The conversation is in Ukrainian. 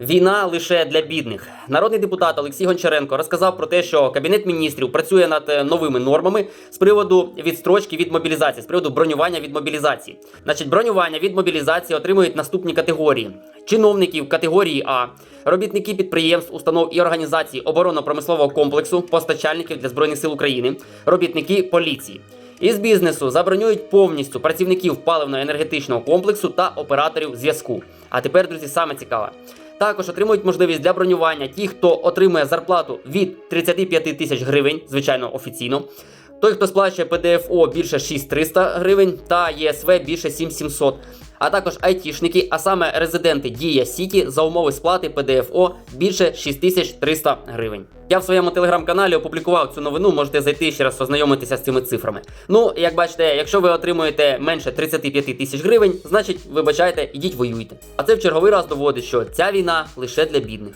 Війна лише для бідних. Народний депутат Олексій Гончаренко розказав про те, що кабінет міністрів працює над е, новими нормами з приводу відстрочки від мобілізації, з приводу бронювання від мобілізації. Значить, бронювання від мобілізації отримують наступні категорії: чиновників категорії А, робітники підприємств, установ і організацій оборонно-промислового комплексу, постачальників для збройних сил України, робітники поліції. Із бізнесу забронюють повністю працівників паливно-енергетичного комплексу та операторів зв'язку. А тепер, друзі, саме цікаве. Також отримують можливість для бронювання ті, хто отримує зарплату від 35 тисяч гривень, звичайно, офіційно. Той, хто сплачує ПДФО більше 6300 гривень та ЄСВ більше 7700. А також айтішники, а саме резиденти Дія Сіті за умови сплати ПДФО більше 6300 гривень. Я в своєму телеграм-каналі опублікував цю новину, можете зайти ще раз ознайомитися з цими цифрами. Ну, як бачите, якщо ви отримуєте менше 35 тисяч гривень, значить, вибачайте, ідіть воюйте. А це в черговий раз доводить, що ця війна лише для бідних.